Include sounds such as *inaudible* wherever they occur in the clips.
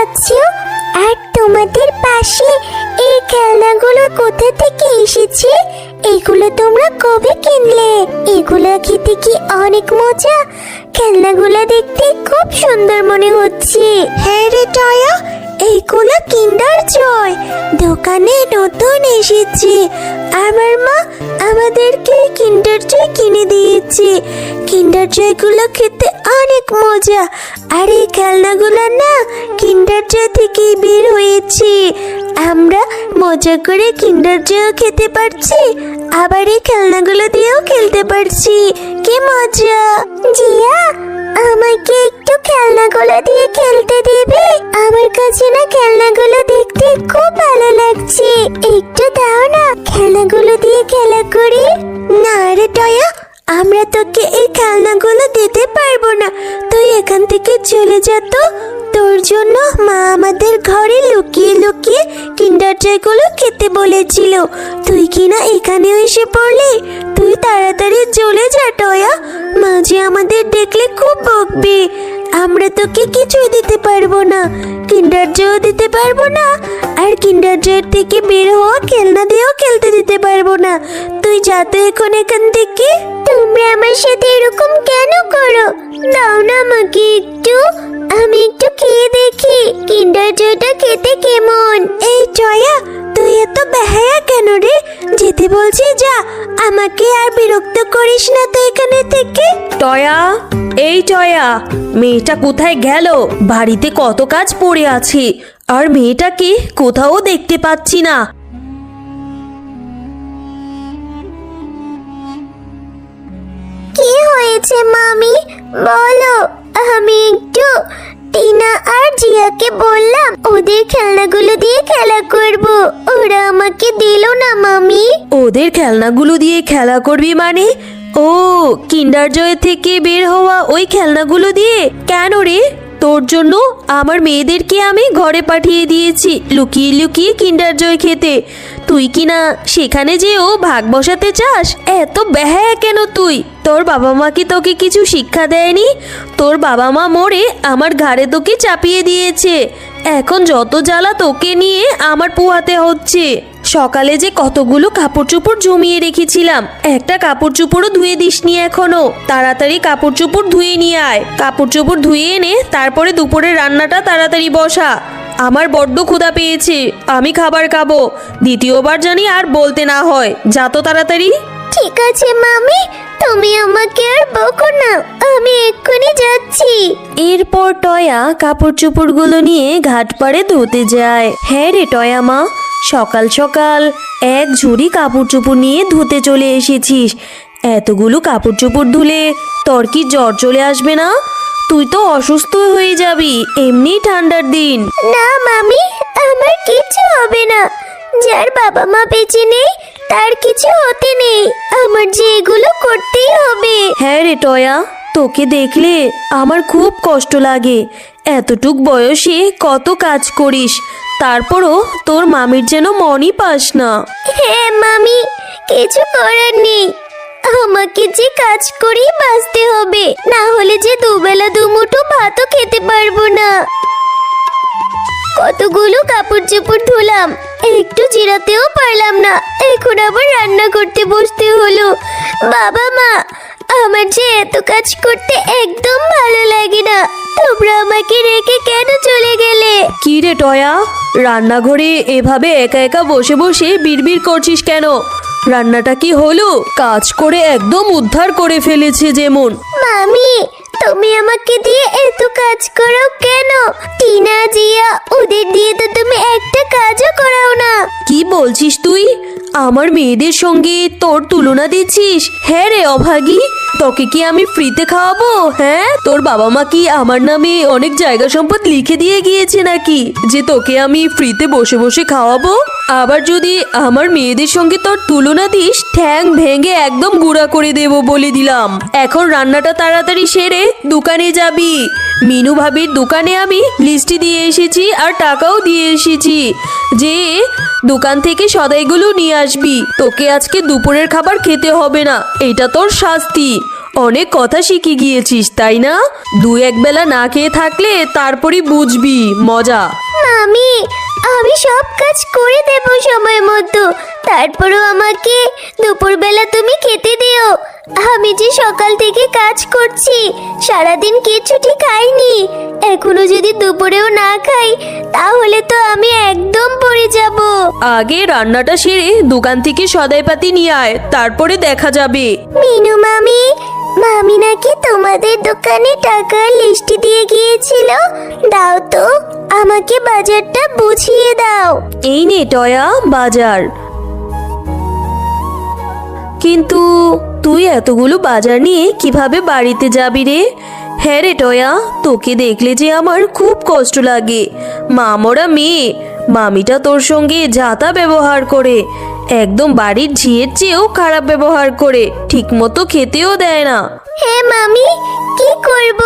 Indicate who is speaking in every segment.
Speaker 1: যাচ্ছ? আর তোমাদের পাশে এই খেলনাগুলো কোথা থেকে এসেছে? এগুলো তোমরা কবে কিনলে? এগুলো খেতে কি অনেক মজা? খেলনাগুলো দেখতে খুব সুন্দর মনে হচ্ছে। হ্যাঁ রে টয়া এইগুলো কিন্ডার জয়। দোকানে নতুন এসেছে। আমার মা আমাদেরকে কিন্ডার জয় কিনে দিয়েছে। কিন্ডার জয়গুলো খেতে অনেক মজা। আর এই খেলনাগুলো না কিন্ডার জয় থেকে বের হয়েছে। আমরা মজা করে কিন্ডার জয় খেতে পারছি, আবার এই খেলনাগুলো দিয়েও খেলতে পারছি। কি মজা! জিয়া, আমাকে একটু খেলনাগুলো দিয়ে খেলতে দিবে? আমার কাছে না খেলনাগুলো দেখতে খুব ভালো লাগছে। একটু দাও না, খেলনাগুলো দিয়ে খেলা করি। না রে টয়া, আমরা তোকে এই খেলনাগুলো দিতে পারব না। তুই এখান থেকে চলে যা তো। তোর জন্য মা আমাদের ঘরে লুকিয়ে লুকিয়ে কিন্ডার জয়গুলো খেতে বলেছিল। তুই কি না এখানেও এসে পড়লি? তুই তাড়াতাড়ি চলে যা টয়া। মাঝে আমাদের দেখলে খুব বকবে। আমরা তোকে কিছুই দিতে পারব না। কিন্ডার জয়ও দিতে পারব না আর কিন্ডার জয়ের থেকে বের হওয়া খেলনা দিয়েও খেলতে দিতে পারব না। তুই যা তো এখন এখান থেকে। তুমি আমার সাথে এরকম কেন করো? দাও না আমাকে একটু। আমি একটু খেয়ে দেখি কিন্ডার জয়টা খেতে কেমন? এই জয়া তুই এত বেহায়া কেন রে? যেতে বলছি যা। আমাকে আর বিরক্ত করিস না তো এখানে থেকে?
Speaker 2: টয়া এই টয়া মেয়েটা কোথায় গেল? বাড়িতে কত কাজ পড়ে আছে। আর মেয়েটাকে কোথাও দেখতে পাচ্ছি না।
Speaker 1: কি হয়েছে মামি? বলো। আমি একটু টিনা আর জিয়াকে বললাম ওদের খেলনাগুলো দিয়ে খেলা করব। ওরা আমাকে দিল না মামি।
Speaker 2: ওদের খেলনাগুলো দিয়ে খেলা করবি মানে? ও, কিন্ডার জয় থেকে বের হওয়া ওই খেলনাগুলো দিয়ে? কেন রে? তোর জন্য আমার মেয়েদেরকে আমি ঘরে পাঠিয়ে দিয়েছি, লুকিয়ে লুকিয়ে কিন্ডার জয় খেতে। তুই কি না সেখানে যেও ভাগ বসাতে চাস? এত বেহায়া কেন তুই? তোর বাবা মা কি তোকে কিছু শিক্ষা দেয়নি? তোর বাবা মা মরে আমার ঘাড়ে তোকে চাপিয়ে দিয়েছে। এখন যত জ্বালা তোকে নিয়ে আমার পোহাতে হচ্ছে। সকালে যে কতগুলো কাপড় চোপড় জমিয়ে রেখেছিলাম একটা কাপড় চোপড়ও ধুয়ে দিসনি এখনও। তাড়াতাড়ি কাপড় চোপড় ধুয়ে নিয়ে আয়। কাপড় চোপড় ধুয়ে এনে তারপরে দুপুরে রান্নাটা তাড়াতাড়ি বসা। আমার বড্ড ক্ষুধা পেয়েছে আমি খাবার খাব। দ্বিতীয়বার জানি আর বলতে না হয়। যা তো তাড়াতাড়ি।
Speaker 1: ঠিক আছে মামি। তুমি আমাকে আর বকো না। আমি এক্ষুনি যাচ্ছি।
Speaker 2: এরপর টয়া কাপড় চোপড়গুলো নিয়ে ঘাট পাড়ে ধুতে যায়। হ্যাঁ রে টয়া মা সকাল সকাল এক ঝুড়ি কাপড় চোপড় নিয়ে ধুতে চলে এসেছিস। এতগুলো কাপড় চোপড় ধুলে তোর কি জ্বর চলে আসবে না? তুই তো অসুস্থ হয়ে যাবি এমনি ঠান্ডার দিন।
Speaker 1: না মামি আমার কিছু হবে না। যার বাবা মা বেঁচে নেই তার কিছু হতে নেই। আমার যে এগুলো করতেই হবে।
Speaker 2: হ্যাঁ রে টয়া তোকে দেখলে আমার খুব কষ্ট লাগে। এতটুক বয়সে কত কাজ করিস। তারপরও তোর মামির যেন মনই পাস না।
Speaker 1: হ্যাঁ মামি, কিছু করার নেই। আমাকে যে কাজ করেই বাঁচতে হবে, না হলে যে দুবেলা দুমুঠো ভাতও খেতে পারব না। কতগুলো কাপড় চোপড় ধুলাম, একটু জিরাতেও পারলাম না। এখন আবার রান্না করতে বসতে হলো। বাবা মা, আমার যে এত কাজ করতে একদম ভালো লাগে না। তোমরা আমাকে রেখে কেন চলে গেলে?
Speaker 2: কি রে টয়া রান্নাঘরে এভাবে একা একা বসে বসে বিড়বিড় করছিস কেন? রান্নাটা কি হলো? কাজ করে একদম উদ্ধার করে ফেলেছে যেমন।
Speaker 1: মামি তুমি আমাকে দিয়ে এত কাজ করো কেন? টিনা জিয়া ওদের দিয়ে তো তুমি একটা কাজও করাও না।
Speaker 2: কি বলছিস তুই? আমার মেয়েদের সঙ্গে তোর তুলনা দিচ্ছিস? হ্যাঁ রে অভাগী, তোকে কি আমি ফ্রিতে খাওয়াবো? হ্যাঁ? তোর বাবা মা কি আমার নামে অনেক জায়গা সম্পদ লিখে দিয়ে গিয়েছে নাকি? যে তোকে আমি ফ্রিতে বসে বসে খাওয়াবো? আবার যদি আমার মেয়েদের সঙ্গে তোর তুলনা দিস, ঠ্যাং ভেঙে একদম গুঁড়া করে দেবো বলে দিলাম। এখন রান্নাটা তাড়াতাড়ি সেরে দোকানে যাবি। মিনু ভাবির দোকানে আমি লিস্টি দিয়ে এসেছি আর টাকাও দিয়ে এসেছি। যে দোকান থেকে সদাইগুলো নিয়ে আসবি। তোকে আজকে দুপুরের খাবার খেতে হবে না। এটা তোর শাস্তি। অনেক কথা শিখে গিয়েছিস, তাই না? দু এক বেলা না খেয়ে থাকলে তারপরই বুঝবি। মজা।
Speaker 1: মামি আমি সব কাজ করে দেব সময় মতো তারপরও আমাকে দুপুরবেলা তুমি খেতে দিও। আমি যে সকাল থেকে কাজ করছি সারাদিন কিছুটি খাইনি। এখনও যদি দুপুরেও না খাই তাহলে তো আমি একদম পড়ে যাব।
Speaker 2: আগে রান্নাটা সেরে দোকান থেকে সদাইপাতি নিয়ে আয় তারপরে দেখা যাবে।
Speaker 1: মিনু মামি মামি নাকি তোমাদের দোকানে টাকার লিস্ট দিয়ে গিয়েছিল। দাও তো, আমাকে বাজারটা বুঝিয়ে দাও।
Speaker 2: এই নে টয়া, বাজার। কিন্তু তুই এতগুলো বাজার নিয়ে কীভাবে বাড়িতে যাবি রে? হ্যাঁ রে টয়া, তোকে দেখলে যে আমার খুব কষ্ট লাগে। মামরা মেয়ে, মামিটা তোর সঙ্গে যাতা ব্যবহার করে। একদম বাড়ির ঝিয়ের চেয়েও খারাপ ব্যবহার করে, ঠিকমতো খেতেও দেয় না।
Speaker 1: হ্যাঁ মামি, কি করব?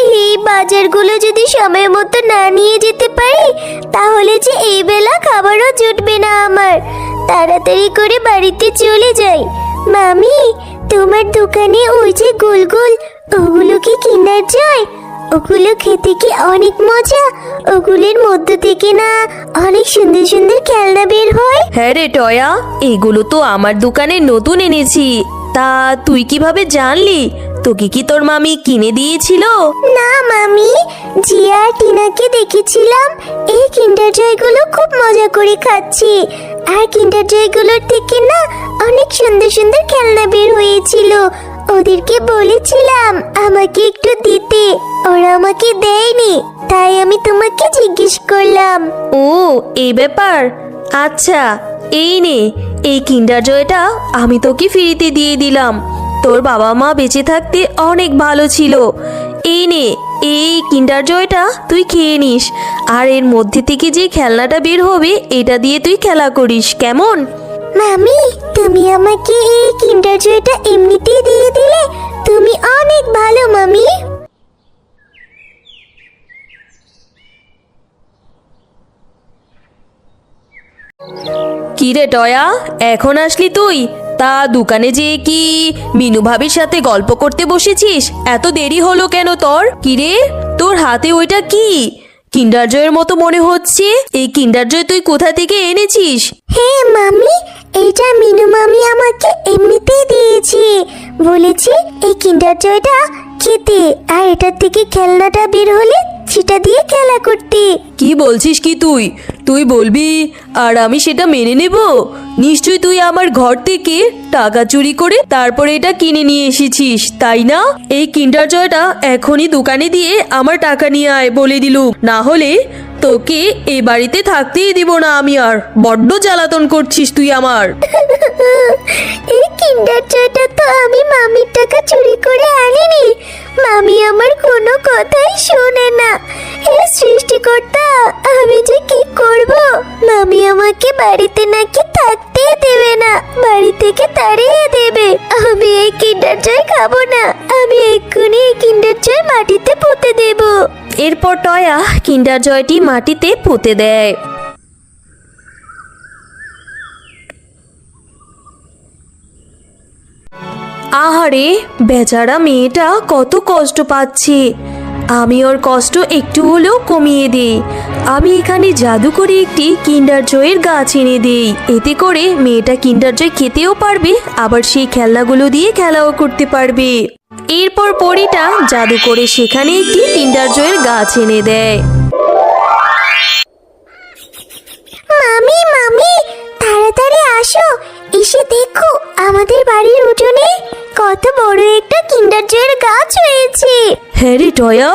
Speaker 1: এই বাজারগুলো যদি সময় মতো না নিয়ে যেতে পারি, তাহলে যে এই বেলা খাবারও জুটবে না আমার। তাড়াতাড়ি করে বাড়িতে চলে যাই। মামি, তোমার দোকানে ওই যে গোল গোল ওগুলো কি কিনার যায়? ওগুলো খেতে কি অনেক মজা? ওগুলোর মধ্য থেকে না অনেক সুন্দর সুন্দর খেলনা বের হয়?
Speaker 2: হ্যাঁ রে টয়া এগুলো তো আমার দোকানে নতুন এনেছি। তা তুই কীভাবে জানলি? তোকে কি তোর মামি কিনে দিয়েছিল?
Speaker 1: না মামি জিয়া আর টিনাকে দেখেছিলাম। এই কিন্ডার জয়গুলো খুব মজা করে খাচ্ছে। আর কিন্ডার জয়গুলোর থেকে না অনেক সুন্দর সুন্দর খেলনা বের হয়েছিল। ওদেরকে বলেছিলাম আমাকে একটু দিতে। ওরা আমাকে দেয়নি তাই আমি তোমাকে জিজ্ঞেস করলাম।
Speaker 2: ও এই ব্যাপার? আচ্ছা এই নে, এই কিন্ডার জয়টা আমি তোকে ফ্রিতে দিয়ে দিলাম। তোর বাবা মা বেঁচে থাকতে অনেক ভালো ছিল। এই নে, এই কিন্ডার জয়টা তুই খেয়ে নিস। আর এর মধ্যে থেকে যে খেলনাটা বের হবে, এটা দিয়ে তুই খেলা করিস, কেমন?
Speaker 1: মামি, তুমি আমাকে এই কিন্ডার জয়টা এমনিতেই দিয়ে দিলে তুমি অনেক ভালো, মামি।
Speaker 2: কি রে টয়া, এখন আসলি তুই? তা দোকানে যে কি মিনু ভাবির সাথে গল্প করতে বসেছিস? এত দেরি হলো কেন তোর? কি রে তোর হাতে ওইটা কি? কিন্ডার জয়ের মতো মনে হচ্ছে। এই কিন্ডার জয় তুই কোথা থেকে এনেছিস?
Speaker 1: হ্যাঁ মামি, এইটা মিনু মামি আমাকে এমনিতেই দিয়েছে। বলেছে এই কিন্ডার জয়টা খেতে, আর এটার থেকে খেলনাটা বের হলে সেটা দিয়ে
Speaker 2: কি বলছিস কি তুই? তুই বলবি, আর আমি সেটা মেনে নেব? নিশ্চয়ই তুই আমার ঘর থেকে টাকা চুরি করে তারপরে এটা কিনে নিয়ে এসেছিস, তাই না? এই কিন্ডার জয়টা এখনই দোকানে দিয়ে আমার টাকা নিয়ে আয় বলে দিলুম। না হলে তোকে এ বাড়িতে থাকতেই দিব না আমি আর। বড্ড জ্বালাতন করছিস তুই আমার। *laughs*
Speaker 1: এই কিন্ডার জয়টা তো আমি মামির টাকা চুরি করে আনিনি। মামি আমার কোনো কথাই শোনে না। হে সৃষ্টিকর্তা, আমি যে কি করব? মামি আমাকে বাড়িতে নাকি থাকতেই দেবে না, বাড়ি থেকে তাড়িয়ে দেবে। আমি এই কিন্ডার জয় খাব না, আমি এক্ষুনি এই কিন্ডার জয় মাটিতে পুঁতে দেবো।
Speaker 2: এরপর টয়া কিন্ডার জয়টি মাটিতে পুঁতে দেয়। আহারে, বেচারা মেয়েটা কত কষ্ট পাচ্ছে। আমি ওর কষ্ট একটু হলেও কমিয়ে দিই। আমি এখানে জাদু করে একটি কিন্ডার জয়ের গাছ এনে দিই। এতে করে মেয়েটা কিন্ডার জয় খেতেও পারবে, আবার সেই খেলনাগুলো দিয়ে খেলাও করতে পারবে। এরপর পরিটা জাদু করে সেখানে একটি কিন্ডার জয়ের গাছ এনে দেয়।
Speaker 1: মামি মামি, তাড়াতাড়ি আসো। এসে দেখো আমাদের বাড়ির উঠোনে কত বড় একটা কিন্ডার জয়ের গাছ হয়েছে
Speaker 2: হ্যাঁ রে টয়া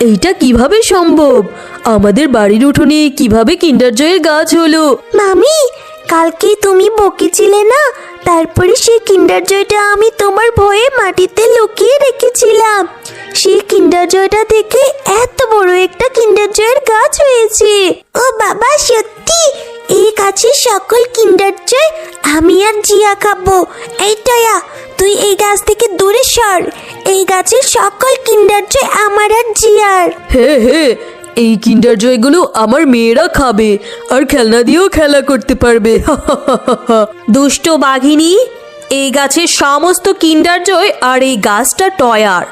Speaker 2: এইটা কীভাবে সম্ভব? আমাদের বাড়ির উঠোনে কীভাবে কিন্ডার জয়ের গাছ হলো?
Speaker 1: মামি কালকে তুমি বকেছিলে না? তারপরে সেই কিন্ডার জয়টা আমি তোমার ভয়ে মাটিতে লুকিয়ে রেখেছিলাম। সেই কিন্ডার জয়টা থেকে এত বড় একটা কিন্ডার জয়ের গাছ হয়েছে। ও বাবা সত্যি? এই গাছের সকল কিন্ডার আমি আর জিয়া খাব। এই টয়া তুই এই গাছ থেকে দূরে সর। এই গাছের সকল কিন্ডার জয় আমার আর জিয়ার।
Speaker 2: হ্যাঁ হ্যাঁ এই কিন্ডার জয়গুলো আমার মেয়েরা খাবে আর খেলনা দিয়েও খেলা করতে পারবে। *laughs* দুষ্ট বাঘিনী এই গাছের সমস্ত কিন্ডার জয় আর এই গাছটা টয়ার।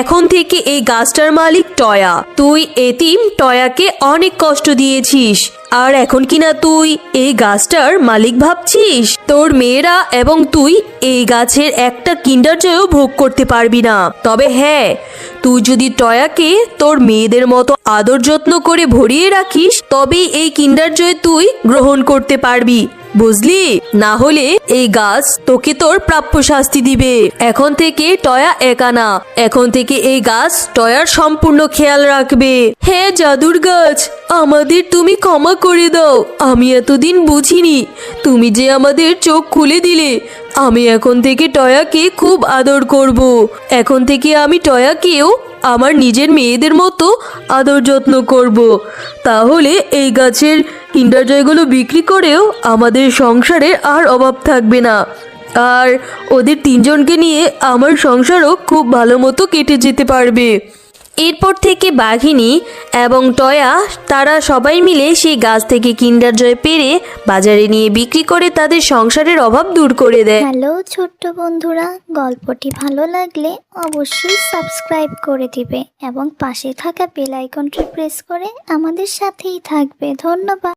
Speaker 2: এখন থেকে এই গাছটার মালিক টয়া। তুই এতিম টয়াকে অনেক কষ্ট দিয়েছিস। আর এখন কিনা তুই এই গাছটার মালিক ভাবছিস? তোর মেয়েরা এবং তুই এই গাছের একটা কিন্ডার জয়ও ভোগ করতে পারবি না। তবে হ্যাঁ তুই যদি টয়াকে তোর মেয়েদের মতো আদর যত্ন করে ভরিয়ে রাখিস, তবেই এই কিন্ডার জয় তুই গ্রহণ করতে পারবি। বুঝলি? না হলে এই গাছ তোকে তোর প্রাপ্য শাস্তি দিবে। এখন থেকে টয়া একা না। এখন থেকে এই গাছ টয়ার সম্পূর্ণ খেয়াল রাখবে। হ্যাঁ জাদুর গাছ, আমাদের তুমি ক্ষমা করে দাও। আমি এতদিন বুঝিনি, তুমি যে আমাদের চোখ খুলে দিলে, আমি এখন থেকে টয়াকে খুব আদর করব। এখন থেকে আমি টয়াকেও আমার নিজের মেয়েদের মতো আদর যত্ন করব। তাহলে এই গাছের কিন্ডার জয়গুলো বিক্রি করেও আমাদের সংসারে আর অভাব থাকবে না। আর ওদের তিনজনকে নিয়ে আমার সংসারও খুব ভালো মতো কেটে যেতে পারবে। এরপর থেকে বাঘিনী এবং টয়া, তারা সবাই মিলে সেই গাছ থেকে কিন্ডার জয় পেরে বাজারে নিয়ে বিক্রি করে তাদের সংসারের অভাব দূর করে দেয়।
Speaker 3: হ্যালো ছোট্ট বন্ধুরা, গল্পটি ভালো লাগলে অবশ্যই সাবস্ক্রাইব করে দিবে এবং পাশে থাকা বেল আইকনটি প্রেস করে আমাদের সাথেই থাকবে। ধন্যবাদ।